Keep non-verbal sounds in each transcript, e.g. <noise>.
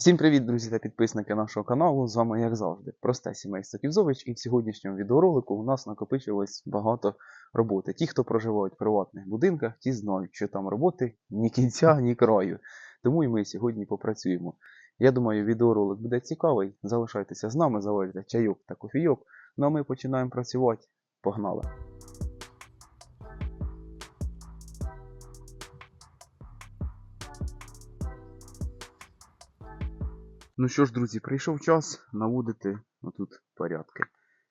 Всім привіт, друзі та підписники нашого каналу. З вами, як завжди, просте сімейство Ківзович, і в сьогоднішньому відеоролику у нас накопичилось багато роботи. Ті, хто проживають в приватних будинках, ті знають, що там роботи ні кінця, <laughs> ні краю. Тому і ми сьогодні попрацюємо. Я думаю, відеоролик буде цікавий. Залишайтеся з нами, заварюйте чайок та кофійок. Ну а ми починаємо працювати. Погнали! Ну що ж, друзі, прийшов час наводити отут порядки.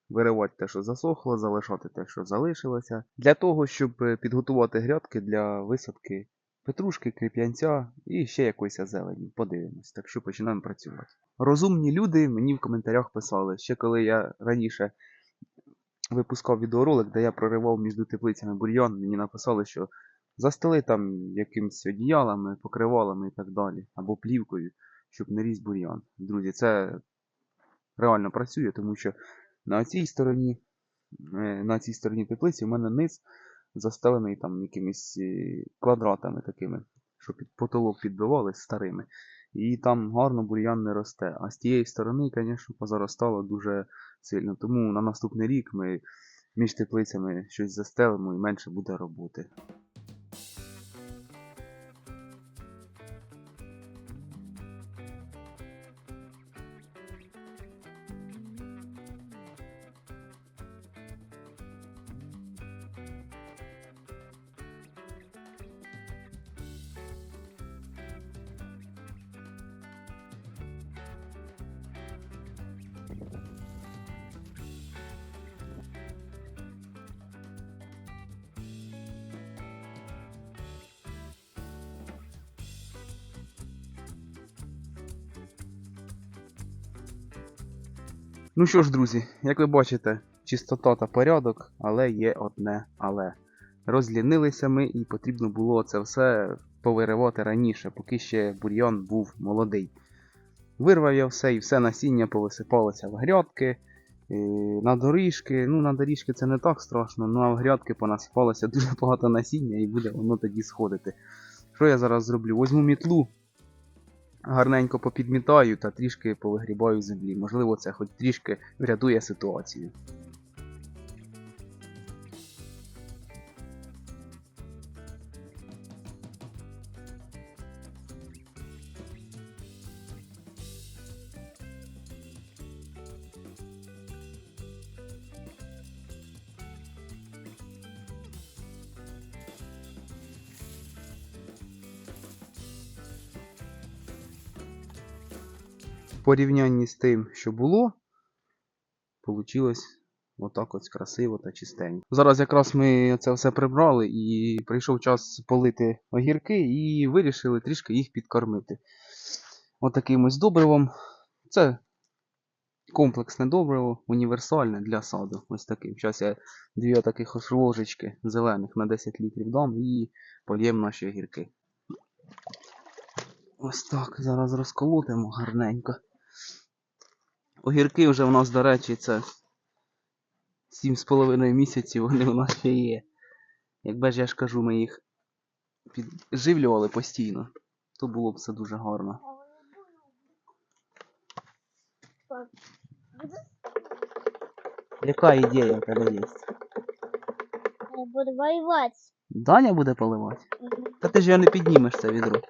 Виривати те, що засохло, залишати те, що залишилося. Для того, щоб е, підготувати грядки для висадки петрушки, кріп'янця і ще якоїсь зелені. Подивимось. Так що починаємо працювати. Розумні люди мені в коментарях писали, ще коли я раніше випускав відеоролик, де я проривав між теплицями бур'ян, мені написали, що застели там якимось одіялами, покривалами і так далі, або плівкою щоб не ріс бур'ян. Друзі, це реально працює, тому що на цій стороні, е, на цій стороні теплиці у мене низ застелений там якимись е, квадратами такими, що під потолок підбивали старими. І там гарно бур'ян не росте. А з тієї сторони, звісно, позаростало дуже сильно. Тому на наступний рік ми між теплицями щось застелимо і менше буде роботи. Ну що ж, друзі, як ви бачите, чистота та порядок, але є одне але. Розлінилися ми і потрібно було це все повиривати раніше, поки ще бур'ян був молодий. Вирвав я все і все насіння повисипалося в грядки, е, на доріжки. Ну, на доріжки це не так страшно, ну а в грядки понасипалося дуже <laughs> багато насіння і буде воно тоді сходити. Що я зараз зроблю? Возьму мітлу, гарненько попідмітаю та трішки повигрібаю землі. Можливо, це хоч трішки врятує ситуацію. Порівнянні з тим, що було, вийшло отак ось красиво та чистенько. Зараз якраз ми це все прибрали і прийшов час полити огірки і вирішили трішки їх підкормити. Отаким ось добривом. Це комплексне добриво, універсальне для саду. Ось таким. Зараз я дві таких ось ложечки зелених на 10 літрів дам і польємо наші огірки. Ось так, зараз розколотимо гарненько. Огірки вже у нас, до речі, це 7,5 місяців вони у нас ще є. Якби ж я ж кажу, ми їх підживлювали постійно, то було б все дуже гарно. Яка ідея у тебе є? Я буду воевать. Даня буде поливати? Та ти ж його не піднімеш це відро.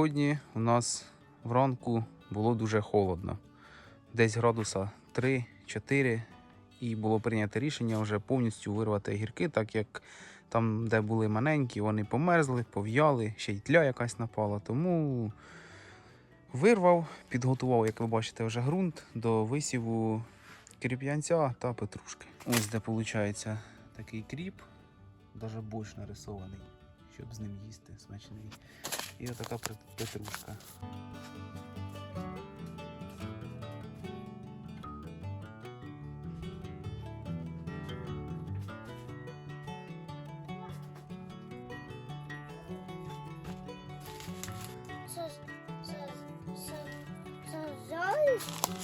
Сьогодні у нас вранку було дуже холодно. Десь градуса 3-4. І було прийнято рішення вже повністю вирвати гірки, так як там, де були маленькі, вони померзли, пов'яли, ще й тля якась напала. Тому вирвав, підготував, як ви бачите, вже ґрунт до висіву кріп'янця та петрушки. Ось де виходить такий кріп, дуже борщ нарисований, щоб з ним їсти смачний. і отака петрушка.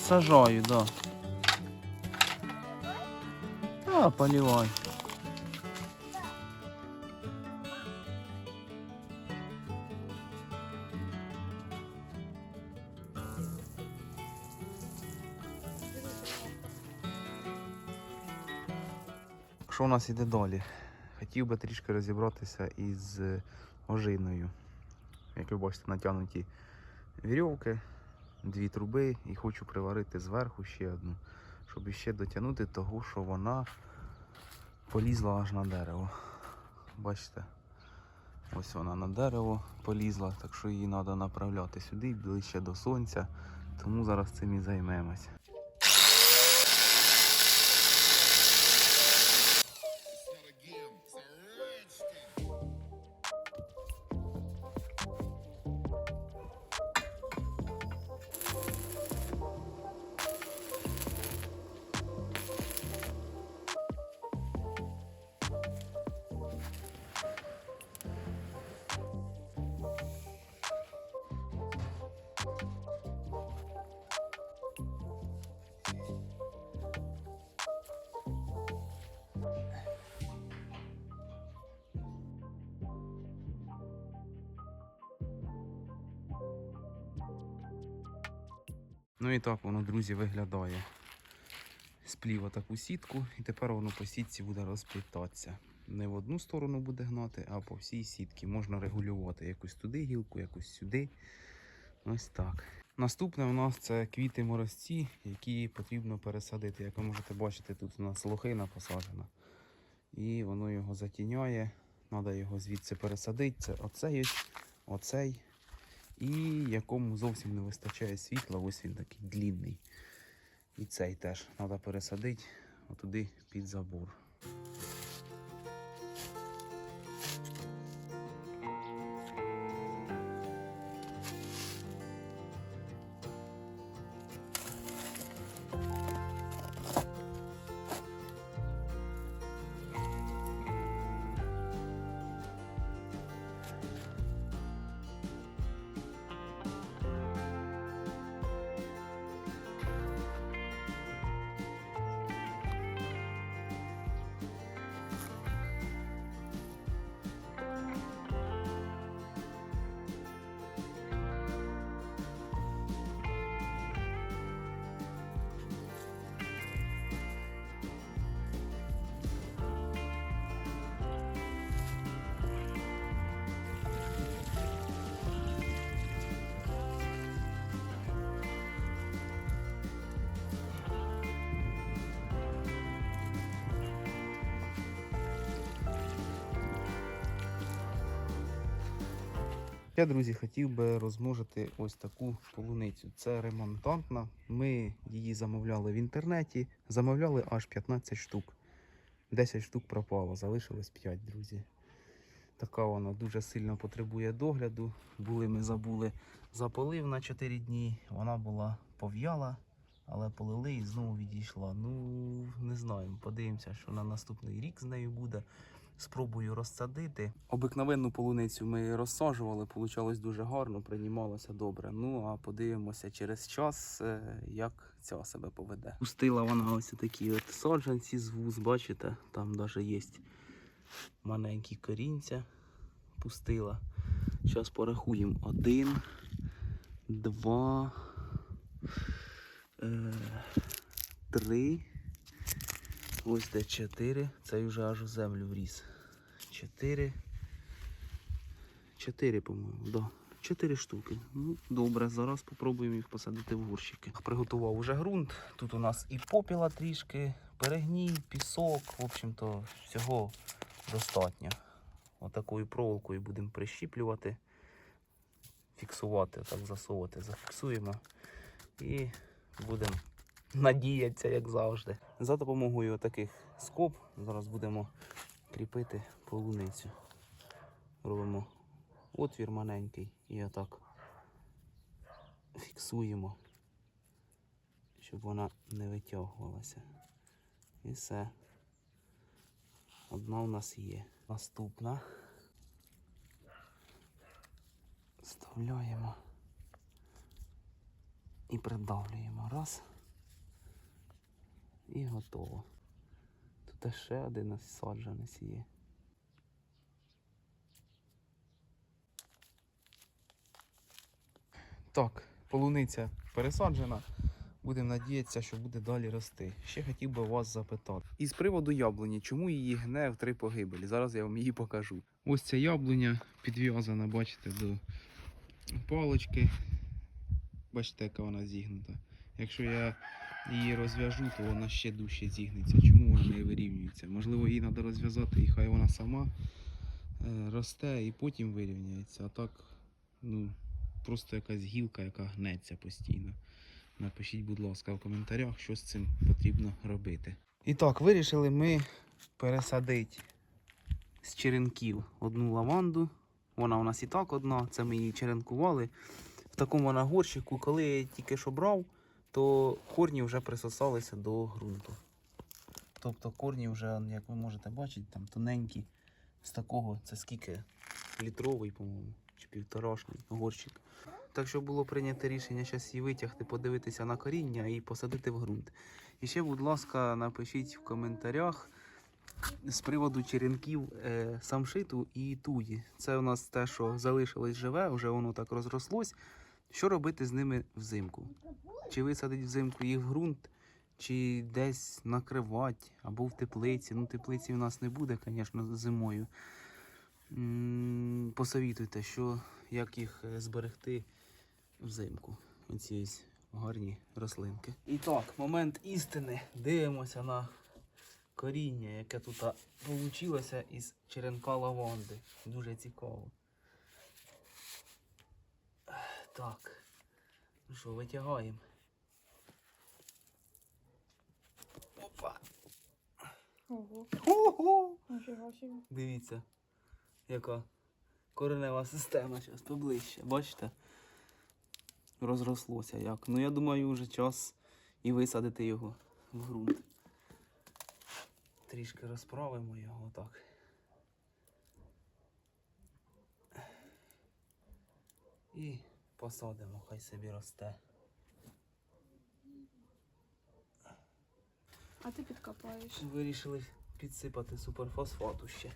Сажаю, да. А, поливай. Що у нас іде далі? Хотів би трішки розібратися із е, ожиною. Як ви бачите, натягнуті вірьовки, дві труби і хочу приварити зверху ще одну, щоб іще дотягнути того, що вона полізла аж на дерево. Бачите? Ось вона на дерево полізла, так що її треба направляти сюди, ближче до сонця. Тому зараз цим і займемось. Ну і так воно, друзі, виглядає. Сплів отаку сітку, і тепер воно по сітці буде розплітатися. Не в одну сторону буде гнати, а по всій сітці. Можна регулювати якусь туди гілку, якусь сюди. Ось так. Наступне у нас це квіти морозці, які потрібно пересадити. Як ви можете бачити, тут у нас лохина посаджена. І воно його затіняє. Треба його звідси пересадити. Це оцей, оцей і якому зовсім не вистачає світла, ось він такий длінний. І цей теж треба пересадити отуди під забор. Я, друзі, хотів би розмножити ось таку полуницю. Це ремонтантна. Ми її замовляли в інтернеті. Замовляли аж 15 штук. 10 штук пропало, залишилось 5, друзі. Така вона дуже сильно потребує догляду. Були ми забули заполив на 4 дні. Вона була пов'яла, але полили і знову відійшла. Ну, не знаємо. Подивимося, що на наступний рік з нею буде. Спробую розсадити. Обикновенну полуницю ми розсаджували, получалось дуже гарно, приймалося добре. Ну а подивимося через час, е, як ця себе поведе. Пустила вона ось такі от саджанці з вуз, бачите, там навіть є маленькі корінця. Пустила. Зараз порахуємо. Один, два, е, три. Ось де 4. Цей вже аж у землю вріс. 4. 4, по-моєму, да. 4 штуки. Ну, добре, зараз спробуємо їх посадити в горщики. Приготував уже ґрунт. Тут у нас і попіла трішки, перегній, пісок. В общем-то, всього достатньо. Отакою проволокою будемо прищіплювати, фіксувати, так засовувати, зафіксуємо і будемо надіятися, як завжди. За допомогою таких скоб зараз будемо кріпити полуницю. Робимо отвір маленький і отак фіксуємо, щоб вона не витягувалася. І все. Одна у нас є. Наступна. Вставляємо. І придавлюємо. Раз. І готово. Тут ще один саджанець є. Так, полуниця пересаджена. Будемо надіятися, що буде далі рости. Ще хотів би вас запитати. І з приводу яблуні, чому її гне в три погибелі? Зараз я вам її покажу. Ось ця яблуня підв'язана, бачите, до палочки. Бачите, яка вона зігнута. Якщо я її розв'яжу, то вона ще дужче зігнеться. Чому вона не вирівнюється? Можливо, її треба розв'язати і хай вона сама е, росте і потім вирівняється. А так, ну, просто якась гілка, яка гнеться постійно. Напишіть, будь ласка, в коментарях, що з цим потрібно робити. І так, вирішили ми пересадити з черенків одну лаванду. Вона у нас і так одна, це ми її черенкували. В такому вона горщику, коли я тільки що брав, то корні вже присосалися до ґрунту. Тобто корні вже, як ви можете бачити, там тоненькі. З такого, це скільки? Літровий, по-моєму, чи півторашний горщик. Так що було прийнято рішення зараз її витягти, подивитися на коріння і посадити в ґрунт. І ще, будь ласка, напишіть в коментарях з приводу черенків е, самшиту і туї. Це у нас те, що залишилось живе, вже воно так розрослось. Що робити з ними взимку? Чи висадити взимку їх в ґрунт, чи десь накривати, або в теплиці. Ну, теплиці в нас не буде, звісно, зимою. Посовітуйте, що, як їх е, зберегти взимку. Оці ось гарні рослинки. І так, момент істини. Дивимося на коріння, яке тут вийшло із черенка лаванди. Дуже цікаво. Так. Ну що, витягаємо. Опа. Ого, Ого! Дивіться, яка коренева система зараз поближче. Бачите? Розрослося як. Ну я думаю, вже час і висадити його в ґрунт. Трішки розправимо його так. І посадимо, хай собі росте. А ти підкопаєш. Вирішили підсипати суперфосфату ще.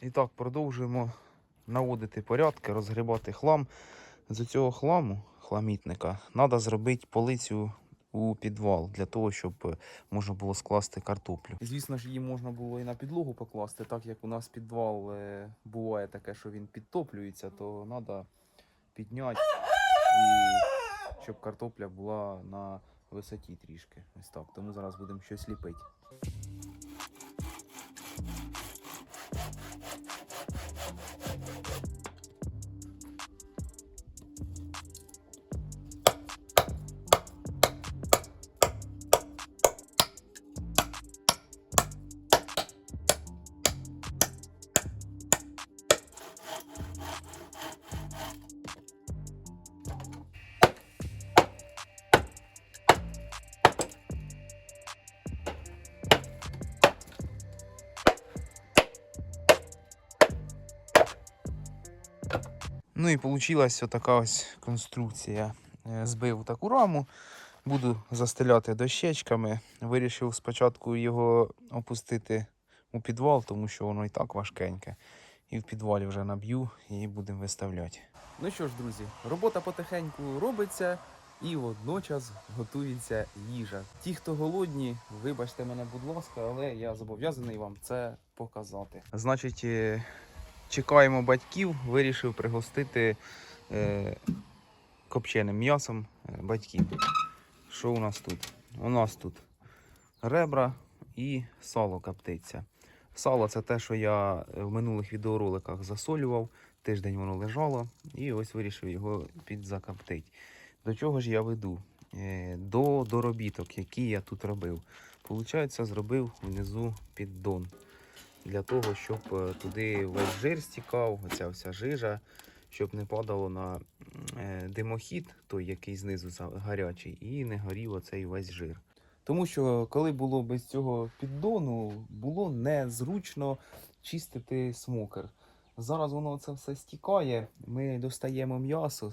І так, продовжуємо наводити порядки, розгрібати хлам. З цього хламу, хламітника, треба зробити полицю у підвал для того, щоб е, можна було скласти картоплю. Звісно ж, її можна було і на підлогу покласти, так як у нас підвал е, буває таке, що він підтоплюється, то треба підняти і щоб картопля була на висоті трішки. Ось так. Тому зараз будемо щось ліпити. Ну і вийшла ось така ось конструкція. Е, Збив таку раму, буду застеляти дощечками. Вирішив спочатку його опустити у підвал, тому що воно і так важкеньке. І в підвалі вже наб'ю і будемо виставляти. Ну що ж, друзі, робота потихеньку робиться і водночас готується їжа. Ті, хто голодні, вибачте мене, будь ласка, але я зобов'язаний вам це показати. Значить, е, чекаємо батьків, вирішив пригостити е, копченим м'ясом е, батьків. Що у нас тут? У нас тут ребра і сало коптиться. Сало це те, що я е, в минулих відеороликах засолював. Тиждень воно лежало, і ось вирішив його підзакоптити. До чого ж я веду? Е, До доробіток, які я тут робив. Получається, зробив внизу піддон для того, щоб е, туди весь жир стікав, оця вся жижа, щоб не падало на е, димохід, той, який знизу гарячий, і не горів оцей весь жир. Тому що коли було без цього піддону, було незручно чистити смокер. Зараз воно це все стікає. Ми достаємо м'ясо.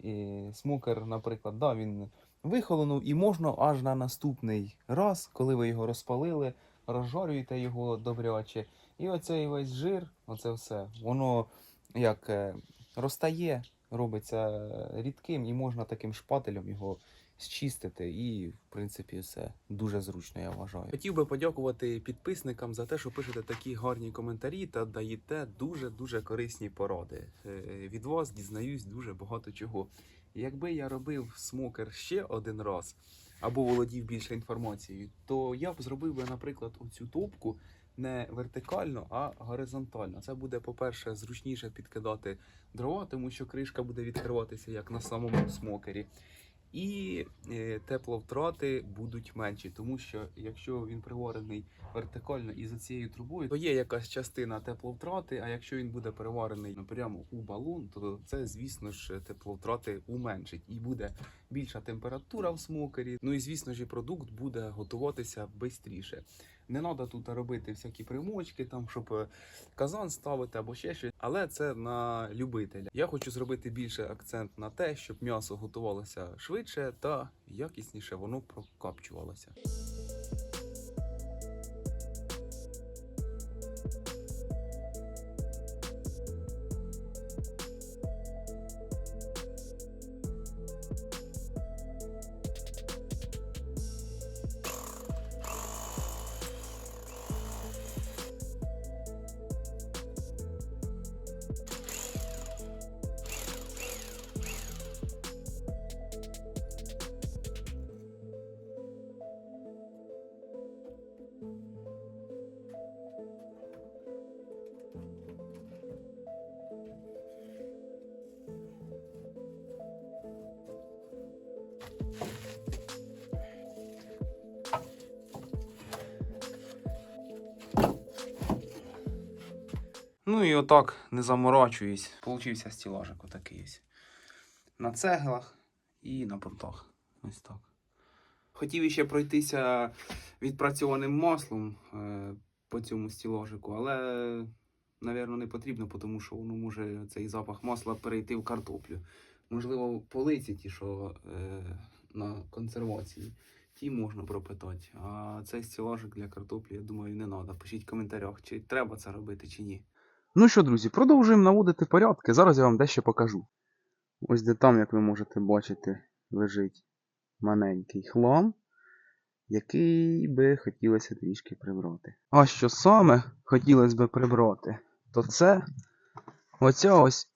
І смокер, наприклад, да, він вихолонув, і можна аж на наступний раз, коли ви його розпалили, розжарюєте його добряче. І оцей весь жир, оце все, воно як е, розтає, робиться рідким, і можна таким шпателем його зчистити. І, в принципі, все дуже зручно, я вважаю. Хотів би подякувати підписникам за те, що пишете такі гарні коментарі та даєте дуже дуже корисні поради. Е, Від вас дізнаюсь дуже багато чого. Якби я робив смокер ще один раз або володів більше інформацією, то я б зробив би, наприклад, оцю топку не вертикально, а горизонтально. Це буде, по-перше, зручніше підкидати дрова, тому що кришка буде відкриватися як на самому смокері. І е, тепловтрати будуть менші, тому що якщо він приварений вертикально і за цією трубою, то є якась частина тепловтрати. А якщо він буде приварений прямо у балон, то це, звісно ж, тепловтрати уменшить і буде більша температура в смокері. Ну і звісно ж, продукт буде готуватися швидше. Не треба тут робити всякі примочки, там щоб е, казан ставити або ще щось, але це на любителя. Я хочу зробити більше акцент на те, щоб м'ясо готувалося швидше та якісніше воно прокапчувалося. Ну і отак не заморачуюсь. Получився стілажик отакий ось. На цеглах і на портах. Ось так. Хотів іще пройтися відпрацьованим маслом е, по цьому стілажику, але, напевно, не потрібно, тому що воно може цей запах масла перейти в картоплю. Можливо, полиці ті, що е, на консервації, ті можна пропитати. А цей стілажик для картоплі, я думаю, не треба. Пишіть в коментарях, чи треба це робити, чи ні. Ну що, друзі, продовжуємо наводити порядки. Зараз я вам дещо покажу. Ось де там, як ви можете бачити, лежить маленький хлам, який би хотілося трішки прибрати. А що саме хотілося би прибрати, то це оця ось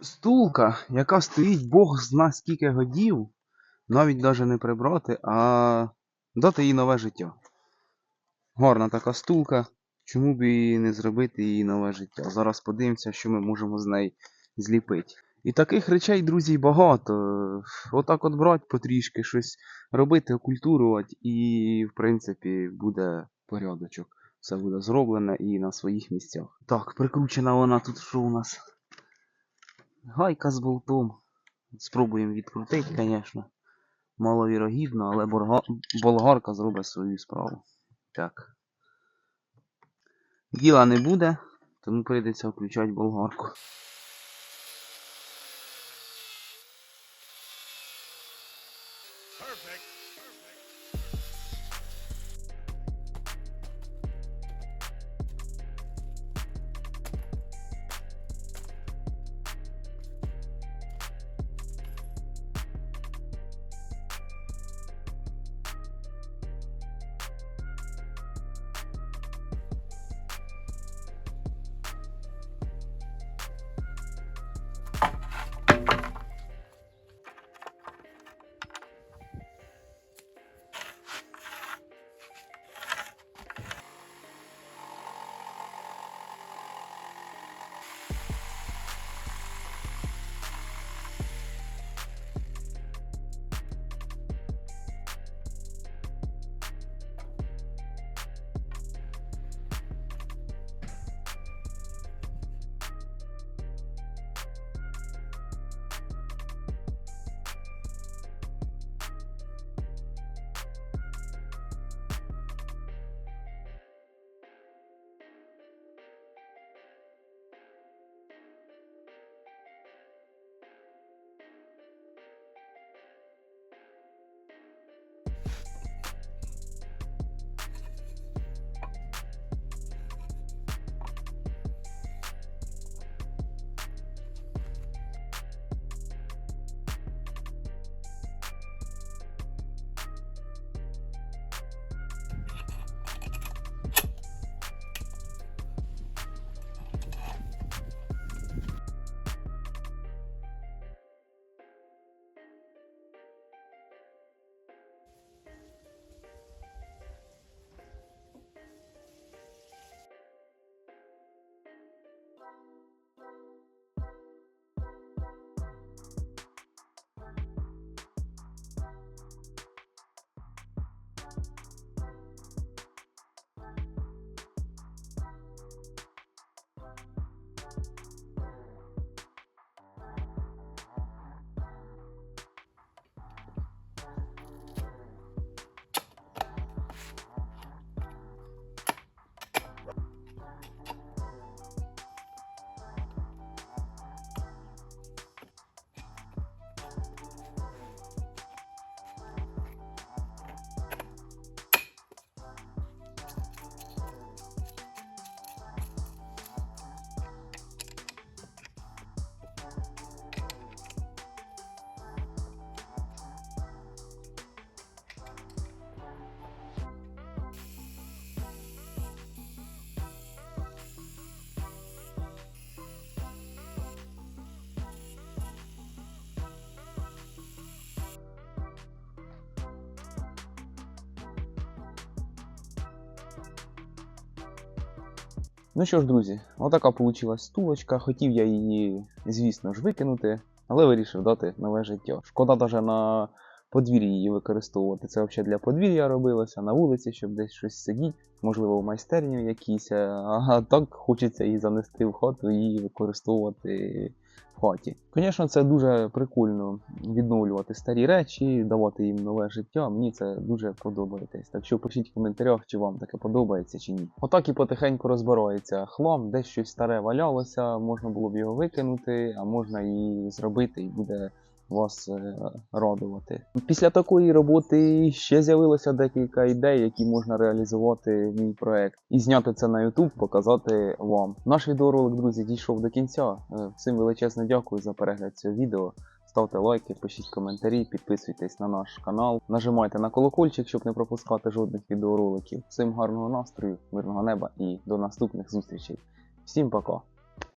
стулка, яка стоїть Бог зна скільки годів, навіть навіть не прибрати, а дати їй нове життя. Гарна така стулка. Чому б і не зробити її нове життя? Зараз подивимося, що ми можемо з неї зліпити. І таких речей, друзі, багато. Отак от брати потрішки, щось робити, окультурувати, і, в принципі, буде порядочок. Все буде зроблене і на своїх місцях. Так, прикручена вона тут що у нас? Гайка з болтом. Спробуємо відкрутити, звісно. Маловірогідно, але болгарка зробить свою справу. Так. Діла не буде, тому прийдеться включати болгарку. Ну що ж, друзі, отака вийшла стулочка. Хотів я її, звісно ж, викинути, але вирішив дати нове життя. Шкода навіть на подвір'ї її використовувати. Це взагалі для подвір'я робилося, на вулиці, щоб десь щось сидіти, можливо, в майстерню якійсь. А так хочеться її занести в хату і використовувати в хаті. Звісно, це дуже прикольно відновлювати старі речі, давати їм нове життя. Мені це дуже подобається. Так що пишіть в коментарях, чи вам таке подобається чи ні. Отак і потихеньку розбирається хлам, десь щось старе валялося, можна було б його викинути, а можна і зробити, і буде вас е, радувати. Після такої роботи ще з'явилося декілька ідей, які можна реалізувати в мій проект, і зняти це на YouTube, показати вам. Наш відеоролик, друзі, дійшов до кінця. Е, Всім величезне дякую за перегляд цього відео. Ставте лайки, пишіть коментарі, підписуйтесь на наш канал, нажимайте на колокольчик, щоб не пропускати жодних відеороликів. Всім гарного настрою, мирного неба і до наступних зустрічей. Всім пока!